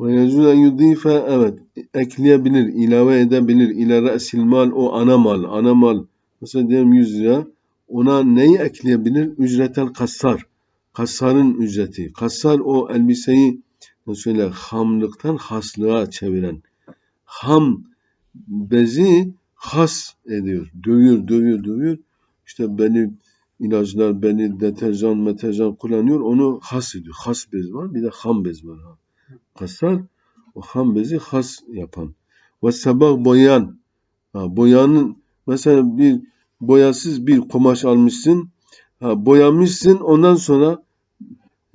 Ve yecuz en yudife evet ekleyebilir, ilave edebilir. İle re'sil mal o ana mal, ana mal. Mesela diyelim 100 lira. Ona neyi ekleyebilir? Ücretel kassar. Kassarın ücreti. Kassar o elbiseyi söyle hamlıktan haslığa çeviren. Ham bezi has ediyor. Dövüyor, dövüyor, dövüyor. İşte beni ilaçlar, beni deterjan, meterjan kullanıyor. Onu has ediyor. Has bez var. Bir de ham bez var. Kasar o ham bezi has yapan. Ve sabah boyan. Ha, boyanın mesela bir boyasız bir kumaş almışsın. Ha, boyamışsın ondan sonra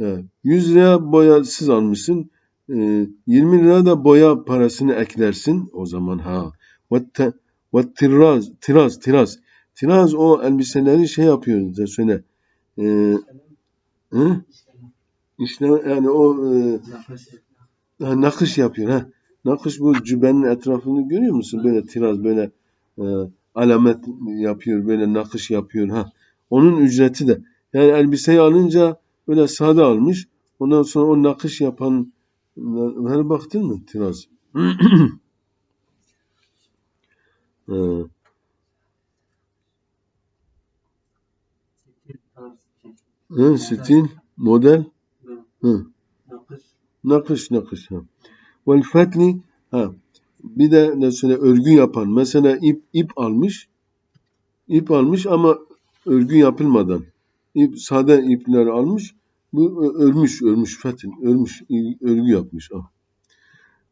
ha, 100 lira boyasız almışsın. E, 20 lira da boya parasını eklersin o zaman ha. Ve tiraz, tiraz, tiraz. Tiraz o elbiseleri şey yapıyor da söyle. E? İşte yani o e, ha, nakış yapıyor ha. Nakış bu cübbenin etrafını görüyor musun? Böyle tiraz böyle e, alamet yapıyor, böyle nakış yapıyor ha. Onun ücreti de yani elbiseyi alınca böyle sade almış. Ondan sonra o nakış yapan hani baktın mı tiraz? Ee, Hı, stil, model, hı. Nakış nakış. Ha. Vel fetli ha. Bir de mesela örgü yapan. Mesela ip ip almış. ip almış ama örgü yapılmadan. İp, sade ipler almış. Bu örmüş, örmüş fetin, örmüş, örgü yapmış. Ha.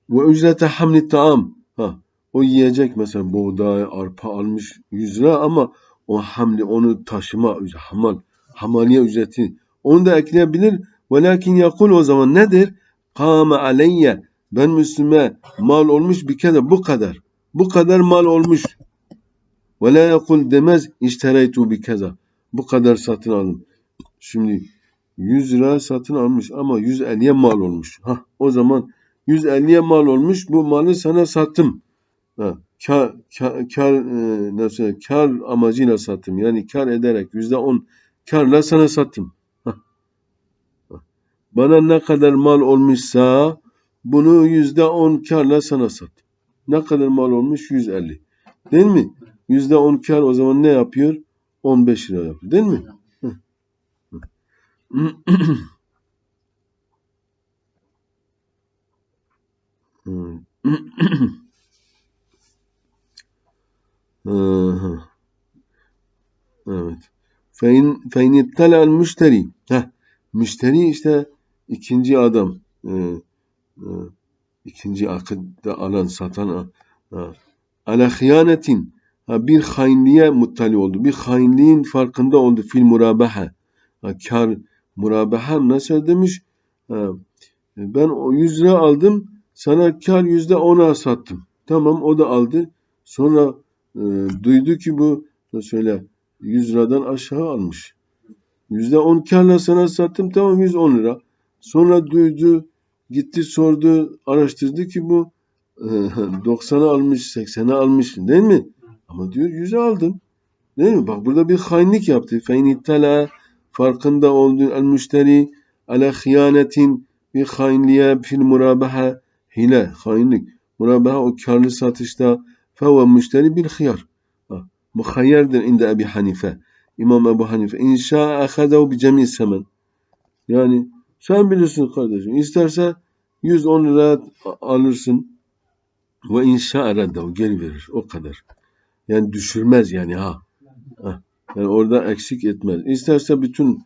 Ve ücrete hamli taam. Ha. O yiyecek mesela buğday, arpa almış 100 lira ama o hamli onu taşıma hamal hamaliye ücreti onu da ekleyebilir. Velakin yakul o zaman nedir? Kâme aleyye ben Müslüme mal olmuş bir kere bu kadar. Bu kadar mal olmuş. Ve la yakul demez iştereytu bir keza. Bu kadar satın aldım. Şimdi 100 lira satın almış ama 150'ye mal olmuş. Ha, o zaman 150'ye mal olmuş. Bu malı sana sattım. Ha, kar, kar, kar e, nasıl kar amacıyla sattım. Yani kar ederek yüzde on karla sana sattım. Bana ne kadar mal olmuşsa bunu yüzde on karla sana sattım. Ne kadar mal olmuş? 150. Değil mi? Yüzde on kar o zaman ne yapıyor? 15 lira yapıyor. Değil mi? evet. Fein fein ittala müşteri. Heh. Müşteri işte ikinci adam. Ee, e, ikinci akıda alan, satan ha. ala hıyanetin bir hainliğe muttali oldu. Bir hainliğin farkında oldu fil murabaha. Ha, kar murabaha nasıl demiş? Ha, ben o 100 lira aldım. Sana kar yüzde ona sattım. Tamam o da aldı. Sonra e, duydu ki bu söyle 100 liradan aşağı almış. Yüzde on karla sana sattım tamam 110 lira. Sonra duydu gitti sordu araştırdı ki bu 90'a almış 80'e almış değil mi? Ama diyor 100'e aldım. Değil mi? Bak burada bir hainlik yaptı. Fein ittala farkında oldu el müşteri ala hıyanetin bir hainliğe fil murabaha hile hainlik. Murabaha o karlı satışta feve müşteri bir hıyar. Muhayyerdir inde Ebi Hanife. İmam Ebu Hanife. İnşa ahadehu bi cemi semen. Yani sen bilirsin kardeşim. İsterse 110 lira alırsın ve inşa reddehu geri verir. O kadar. Yani düşürmez yani ha. Yani orada eksik etmez. İsterse bütün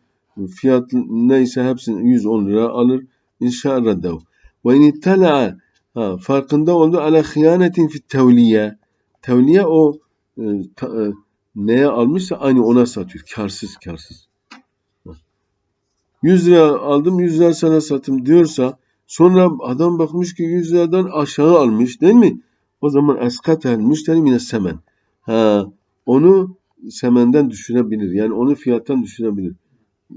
fiyat neyse hepsini 110 lira alır. İnşa reddehu. Ve in ittala'a ha, farkında oldu ala hıyanetin fit tevliye. Tevliye o e, ta, e, neye almışsa aynı ona satıyor. Karsız karsız. 100 lira aldım 100 lira sana satım diyorsa sonra adam bakmış ki 100 liradan aşağı almış değil mi? O zaman eskatel müşteri mine semen. Ha, onu semenden düşürebilir. Yani onu fiyattan düşürebilir.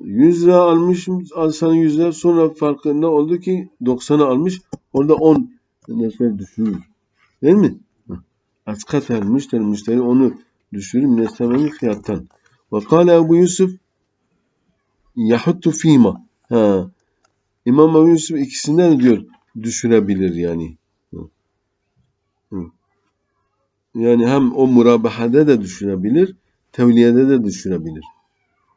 100 lira almış al sana 100 lira sonra farkında oldu ki 90'a almış orada 10 mesela düşürür. Değil mi? Eskatel müşteri müşteri onu düşürür minesemeni fiyattan. Ve kâle Ebu Yusuf yahuttu fîma. Ha. İmam Ebu Yusuf ikisinden diyor düşürebilir yani. Yani hem o murabahada de düşürebilir, tevliyede de düşürebilir.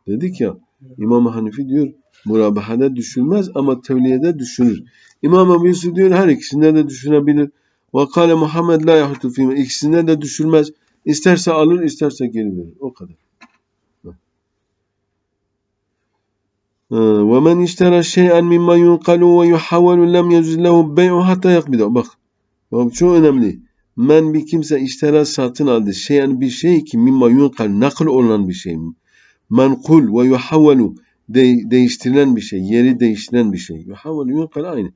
Dedik ya İmam Hanifi diyor murabahada düşülmez ama tevliyede düşülür. İmam Ebu Yusuf diyor her ikisinde de düşürebilir. Ve kâle Muhammed la yahutu fîme. İkisinde de düşülmez. İsterse alır, isterse geri verir. O kadar. Ve men iştera şey'en mimma yunqalu ve yuhavvalu lem yecuz lehu bey'u hatta yakbidu. Bak. Bak çok önemli. Men bir kimse iştera satın aldı. Şey'en bir şey ki mimma yunqal nakl olan bir şey. Menkul ve yuhavvalu de, değiştirilen bir şey. Yeri değiştirilen bir şey. Yuhavvalu yunkal aynı.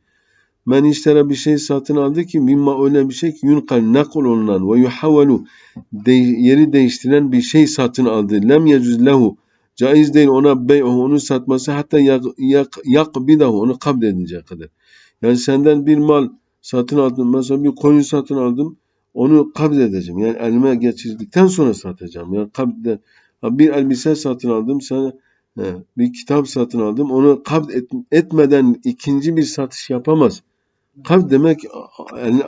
Men iştera bir şey satın aldı ki mimma öyle bir şey ki yunkal nakl olunan ve yuhavvalu de, yeri değiştirilen bir şey satın aldı. Lem yecuz lehu Caiz değil ona bey'uhu onu satması hatta yak, yak, yakbidahu onu kabul edinceye kadar. Yani senden bir mal satın aldım. Mesela bir koyun satın aldım. Onu kabul edeceğim. Yani elime geçirdikten sonra satacağım. Yani kabul bir elbise satın aldım. Sana bir kitap satın aldım. Onu kabul et, etmeden ikinci bir satış yapamaz. Kabul demek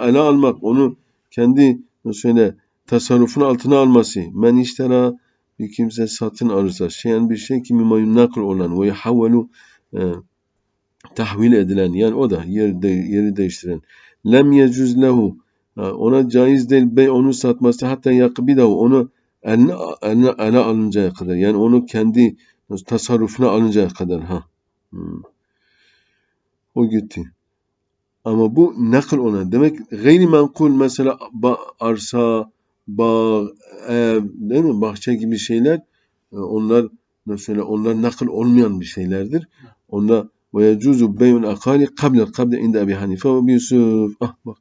ele almak. Onu kendi söyle tasarrufun altına alması. Men iştera bir kimse satın alırsa şeyen bir şey ki mimayun nakl olan ve yahavvelu e, tahvil edilen yani o da yer de, yeri değiştiren lem yecuz lehu ona caiz değil bey onu satması hatta yakbidahu onu eline, eline, ele alıncaya kadar yani onu kendi tasarrufuna alıncaya kadar ha hmm. o gitti ama bu nakl ona demek gayri menkul mesela arsa bağ, ev, değil mi? Bahçe gibi şeyler e, onlar mesela onlar nakıl olmayan bir şeylerdir. Onda ve yecuzu bey'un akali kable kable inde Ebi Hanife ve Yusuf. Ah bak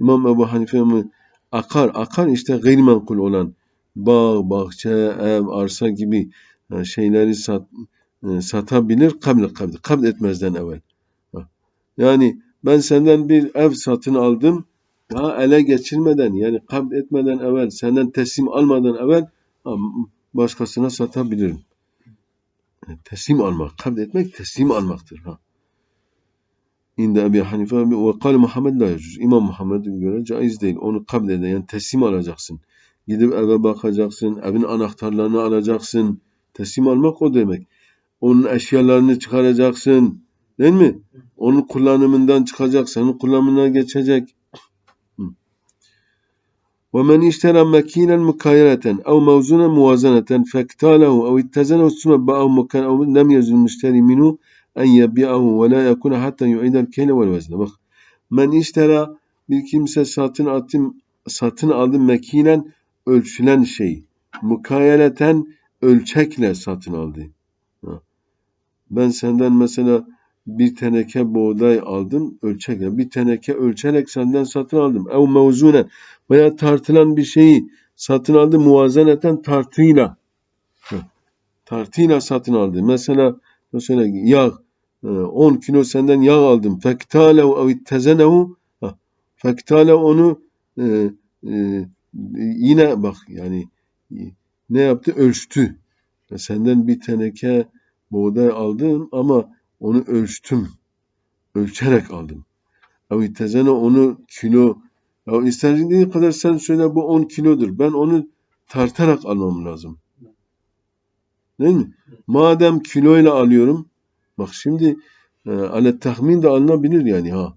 İmam Ebu Hanife mi akar akar işte gayrimenkul olan bağ, bahçe, ev, arsa gibi e, şeyleri sat, e, satabilir kable kable kabl etmezden evvel. Yani ben senden bir ev satın aldım daha ele geçirmeden yani kabul etmeden evvel, senden teslim almadan evvel başkasına satabilirim. Teslim almak, kabul etmek teslim almaktır. Ha. İnde Ebi Hanife ve kal Muhammed la. İmam Muhammed'e göre caiz değil. Onu kabul eden yani teslim alacaksın. Gidip eve bakacaksın, evin anahtarlarını alacaksın. Teslim almak o demek. Onun eşyalarını çıkaracaksın. Değil mi? Onun kullanımından çıkacak, senin kullanımına geçecek. ومن اشترى مكينا مكاينة أو موزونا موازنة فاكتاله أو اتزنه ثم باعه مكان أو لم يزل المشتري منه أن يبيعه ولا يكون حتى يعيد الكيل والوزن. Bak, men iştera bir kimse satın attım, satın aldı mekinen ölçülen şey. Mukayeleten ölçekle satın aldı. Ben senden mesela bir teneke buğday aldım ölçekle. Bir teneke ölçerek senden satın aldım. Ev mevzunen veya tartılan bir şeyi satın aldı muvazeneten tartıyla. Tartıyla satın aldı. Mesela mesela yağ 10 e, kilo senden yağ aldım. Fektalehu ev ittezenehu fektale onu e, e, yine bak yani ne yaptı? Ölçtü. Senden bir teneke buğday aldım ama onu ölçtüm. Ölçerek aldım. Ya tezene onu kilo ya istediğin kadar sen söyle bu 10 kilodur. Ben onu tartarak almam lazım. Değil mi? Madem kiloyla alıyorum bak şimdi e, alet tahmin de alınabilir yani ha.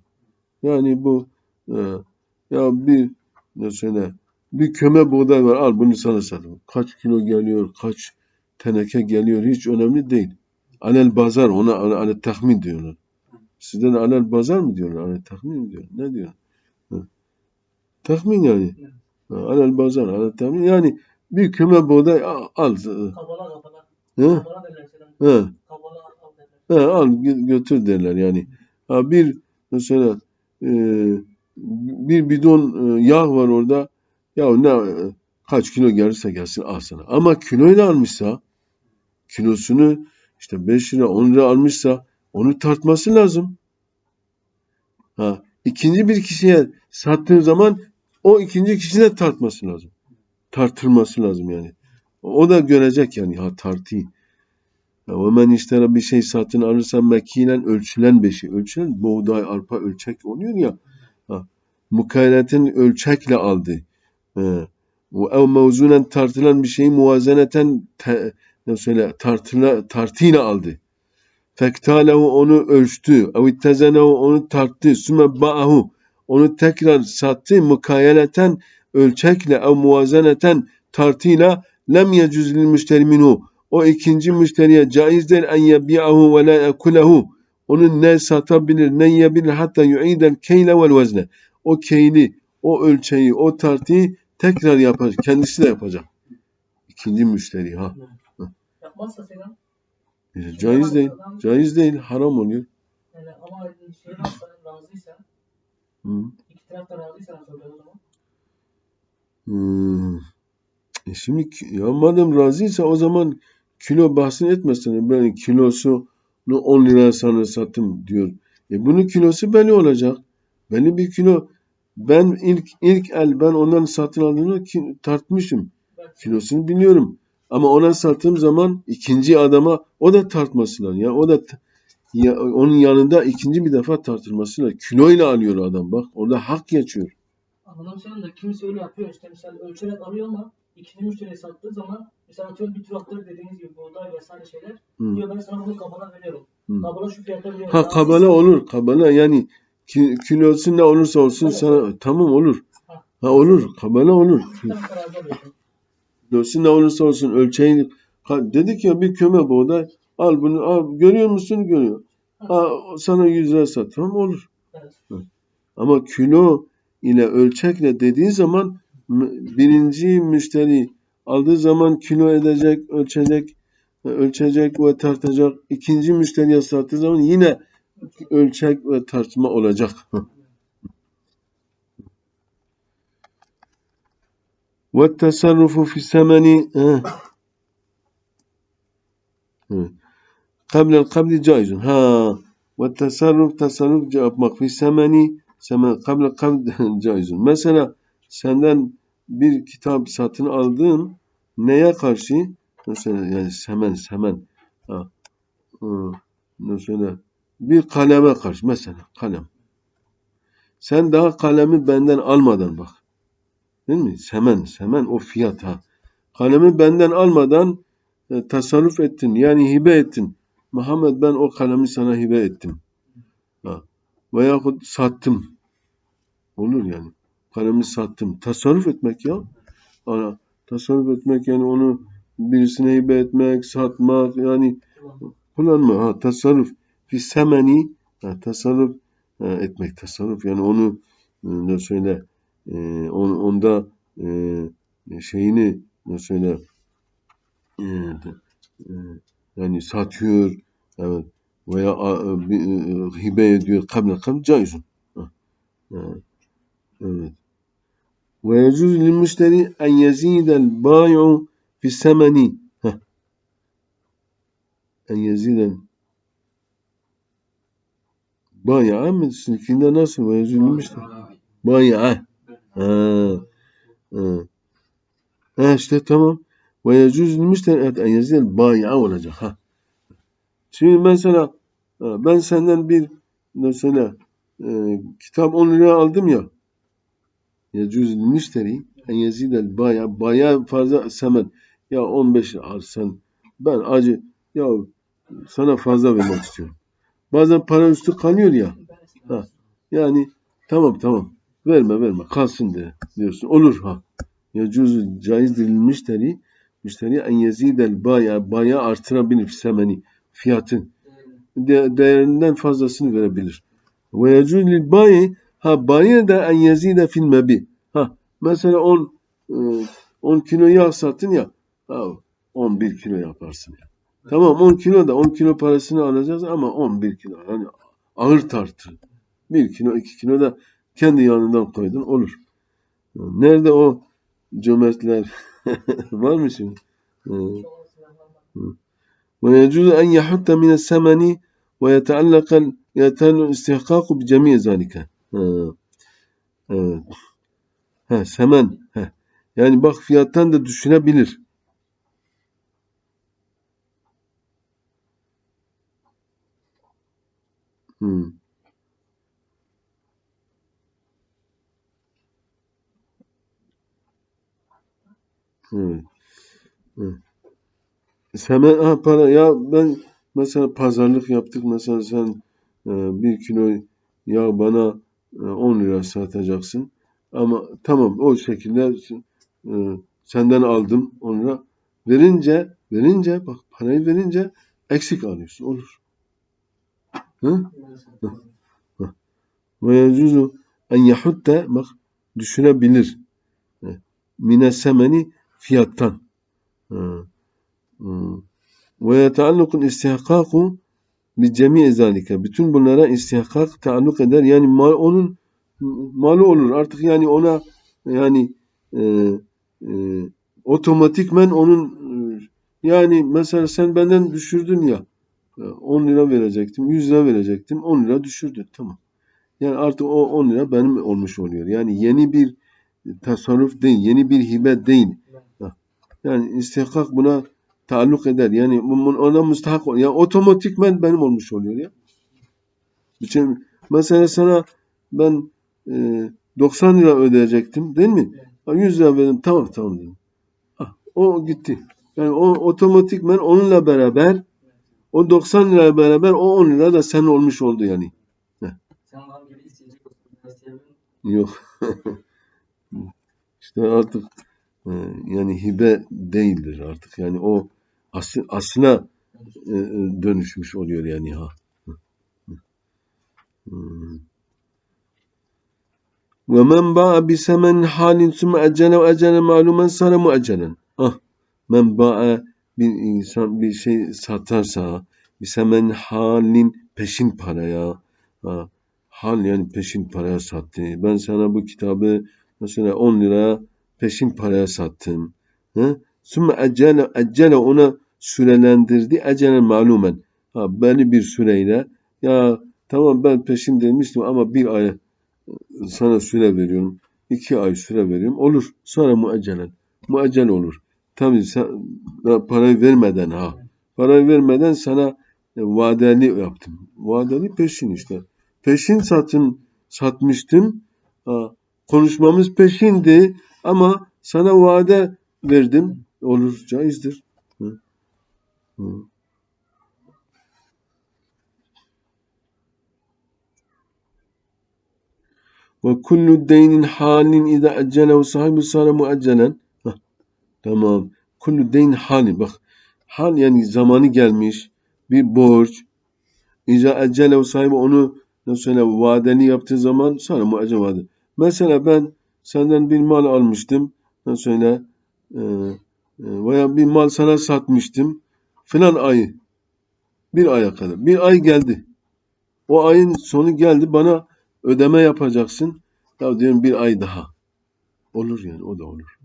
Yani bu e, ya bir ne söyle bir köme buğday var al bunu sana satayım. Kaç kilo geliyor, kaç teneke geliyor hiç önemli değil. Alel bazar ona alel tahmin diyorlar. Sizden alel bazar mı diyorlar? Alel tahmin mi diyorlar? Ne diyor? Tahmin yani. Ha, alel bazar, alel tahmin. Yani bir küme buğday al. al. Kabala kabala. Ha? Ha. Kabala al derler. Ha, al götür derler yani. Ha, bir mesela e, bir bidon e, yağ var orada. Ya ne kaç kilo gelirse gelsin al sana. Ama kiloyla almışsa kilosunu işte 5 lira 10 lira almışsa onu tartması lazım. Ha, ikinci bir kişiye sattığın zaman o ikinci kişine tartması lazım. Tartılması lazım yani. O da görecek yani ha tartıyı. Ve men iştera bir şey satın alırsa mekilen ölçülen bir şey. Ölçülen buğday, arpa ölçek oluyor ya. Ha. Mukayeletin ölçekle aldı. Ve ev mevzunen tartılan bir şeyi muvazeneten te, ne söyle tartıla, tartıyla aldı. Fektalehu onu ölçtü. Ev ittezenehu onu tarttı. Sümme ba'ahu onu tekrar sattı. Mukayeleten ölçekle ev muvazeneten tartıyla lem yecüz lil müşteri minhu. O ikinci müşteriye caiz değil en yebi'ahu ve la yekulehu. Onu ne satabilir ne yiyebilir hatta yu'idel keyle vel vezne. O keyli, o ölçeği, o tartıyı tekrar yapacak. Kendisi de yapacak. İkinci müşteri ha. Yapmazsa Selam. E, Caiz değil. Caiz değil. Haram oluyor. Yani ama şey varsa razıysa, Hı. iki taraf da razıysa nasıl oluyor o zaman? Hmm. E şimdi ya madem razıysa o zaman kilo bahsini etmesin. Ben kilosunu 10 liraya sana sattım diyor. E bunun kilosu belli olacak. Belli bir kilo. Ben ilk ilk el ben ondan satın aldığımda ki, tartmışım. Kilosunu biliyorum. Ama ona sattığım zaman ikinci adama o da tartması lazım. Ya o da ya, onun yanında ikinci bir defa tartılması lazım. Kiloyla alıyor adam bak. Orada hak geçiyor. Anladım senin de kimisi öyle yapıyor işte mesela ölçerek alıyor ama ikinci müşteriye sattığı zaman mesela atıyorum bir traktör dediğiniz gibi buğday vesaire şeyler Hı. diyor ben sana bunu kabala veriyorum. Hı. Kabala şu fiyata veriyorum. Ha Razıysa- kabala olur. Kabala yani ki, kilosu ne olursa olsun Evet. sana tamam olur. Ha olur. Kabala olur. Kilosu ne olursa olsun ölçeğini Ha, dedik ya bir köme buğday al bunu al görüyor musun görüyor. Ha, sana 100 lira sat. Tamam olur. Evet. Ama kilo ile ölçekle dediğin zaman birinci müşteri aldığı zaman kilo edecek, ölçecek, ölçecek ve tartacak. İkinci müşteriye sattığı zaman yine ölçek ve tartma olacak. Ve tasarrufu fi semeni Kablel kabli caizun. Ha. Ve tasarruf tasarruf yapmak fi semeni semen kablel kabli caizun. Mesela senden bir kitap satın aldığın neye karşı? Mesela yani semen semen. Ha. Mesela bir kaleme karşı. Mesela kalem. Sen daha kalemi benden almadan bak değil mi semen semen o fiyat ha kalemi benden almadan e, tasarruf ettin yani hibe ettin Muhammed ben o kalemi sana hibe ettim. Ha. Veyahut sattım. Olur yani. Kalemi sattım. Tasarruf etmek ya. Ana, tasarruf etmek yani onu birisine hibe etmek, satmak yani kullanma. Ha, tasarruf. Fi semeni ha, tasarruf ha, etmek. Tasarruf yani onu e, ne söyle e, on, onda e, şeyini söyle e, e, yani satıyor evet veya bir, e, hibe ediyor kabla kabl caizun. Evet. Ve yecuz lil müşteri en yezidel bâi'u fi semeni. En yezidel bâi'a mı? Sizinkinde nasıl? Ve yecuz lil müşteri. Bâi'a. Ha. Ha. Ha işte tamam. Ve yecuz müşteri en yezidel bâi'a olacak. Ha. Şimdi mesela ha, ben senden bir mesela e, kitap 10 liraya aldım ya. Yecuz lil müşteri en yezidel bâi'a. Bâi'a fazla semen. Ya 15 al sen. Ben acı ya sana fazla vermek istiyorum. Bazen para üstü kalıyor ya. Ha. Yani tamam tamam. Verme verme kalsın de diyorsun. Olur ha. Yecuz caizdir lil müşteri. Müşteri en yezidel bâi'a. Bâi'a artırabilir semeni. Fiyatın. De, değerinden fazlasını verebilir. Ve yecuz lil bayi ha bayi de en yezide fil mebi. Ha mesela 10 e, 10 kilo yağ sattın ya. Ha, 11 kilo yaparsın. Tamam 10 kilo da 10 kilo parasını alacağız ama 11 kilo. Yani ağır tartı. 1 kilo 2 kilo da kendi yanından koydun olur. Nerede o cömertler? Var mı şimdi? Ve yecuzu en yahutta mine semeni ve yeteallakal yetellu istihkaku bi cemii zalike. Semen. Yani bak fiyattan da düşünebilir. Hmm. Hı. Ha para ya ben mesela pazarlık yaptık mesela sen e, bir kilo yağ bana e, 10 lira satacaksın ama tamam o şekilde e, senden aldım 10 lira verince verince bak parayı verince eksik alıyorsun olur. Hı? Ve yecuzu en yahutte bak düşürebilir. E, Mine semeni fiyattan. Ve yeteallukun istihkaku bi cemi zalike. Bütün bunlara istihkak taalluk eder. Yani mal, onun malı olur. Artık yani ona yani e, e, otomatikmen onun e, yani mesela sen benden düşürdün ya e, 10 lira verecektim, 100 lira verecektim, 10 lira düşürdün. Tamam. Yani artık o 10 lira benim olmuş oluyor. Yani yeni bir tasarruf değil, yeni bir hibe değil. Yani istihkak buna taalluk eder. Yani ona müstahak ol. Yani otomatikmen benim olmuş oluyor ya. Bütün, mesela sana ben e, 90 lira ödeyecektim değil mi? 100 lira verdim. Tamam tamam dedim. Ah, o gitti. Yani o otomatikmen onunla beraber o 90 lirayla beraber o 10 lira da senin olmuş oldu yani. Sen isteyecek. Ben isteyebilirim. Yok. işte artık e, yani hibe değildir artık. Yani o aslı, aslına e, e, dönüşmüş oluyor yani ha. Ve men ba'a bi semen halin sümme ecele ve ecele malumen sara muaccelen. Ah, men ba'a bir insan bir şey satarsa bir semen halin peşin paraya ha, hal yani peşin paraya sattı. Ben sana bu kitabı mesela 10 liraya peşin paraya sattım. Hı? Sümme ecele, ecele ona sürelendirdi. Ecele malumen. Ha, belli bir süreyle ya tamam ben peşin demiştim ama bir ay sana süre veriyorum. iki ay süre veriyorum. Olur. Sonra muaccelen. Muaccel olur. Tabii sen daha parayı vermeden ha. Parayı vermeden sana e, vadeli yaptım. Vadeli peşin işte. Peşin satın satmıştım. Ha, konuşmamız peşindi ama sana vade verdim. Olur. Caizdir. Hı. Hı. Ve kullu deynin halin ida ecelehu sahibi sara muaccelen. Tamam. Kullu deyn halin. Bak hal yani zamanı gelmiş bir borç. İza ecelehu sahibi onu nasıl söyle vadeni yaptığı zaman sonra muaccel vade. Mesela ben senden bir mal almıştım. Nasıl söyle e, e, veya bir mal sana satmıştım. Filan ayı. Bir aya kadar. Bir ay geldi. O ayın sonu geldi bana ödeme yapacaksın. Ya diyorum bir ay daha. Olur yani o da olur.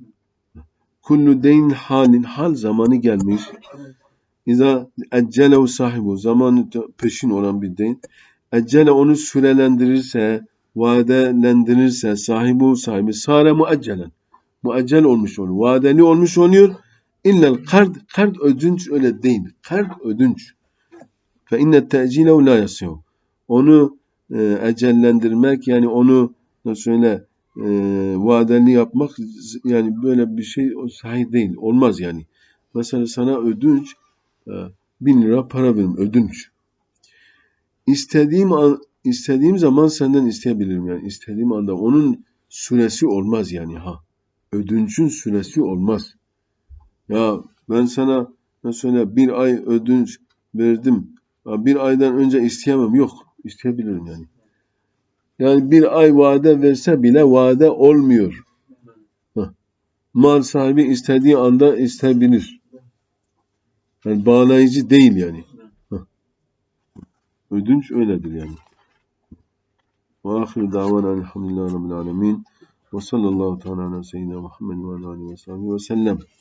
Kullu deyn halin hal zamanı gelmiş. İza eccelehu sahibu zamanı peşin olan bir deyn. Eccele onu sürelendirirse, vadelendirirse sahibu sahibi sare muaccelen. Muaccel olmuş oluyor. Vadeli olmuş oluyor. İllel kard, kard ödünç öyle değil. Kard ödünç. Fe inne te'cilehu la yasihu. Onu e, ecellendirmek yani onu nasıl söyle e, vadeli yapmak yani böyle bir şey o sahih değil. Olmaz yani. Mesela sana ödünç e, bin lira para veririm. Ödünç. İstediğim an, istediğim zaman senden isteyebilirim yani. istediğim anda. Onun süresi olmaz yani ha. Ödünçün süresi olmaz. Ya ben sana söyle bir ay ödünç verdim. Bir aydan önce isteyemem. Yok. isteyebilirim yani. Yani bir ay vade verse bile vade olmuyor. Hah. Mal sahibi istediği anda isteyebilir. Yani bağlayıcı değil yani. Hah. Ödünç öyledir yani. Ve ahiru davana elhamdülillahi rabbil alemin. Ve sallallahu teala ala seyyidina Muhammed ve aleyhi ve sellem.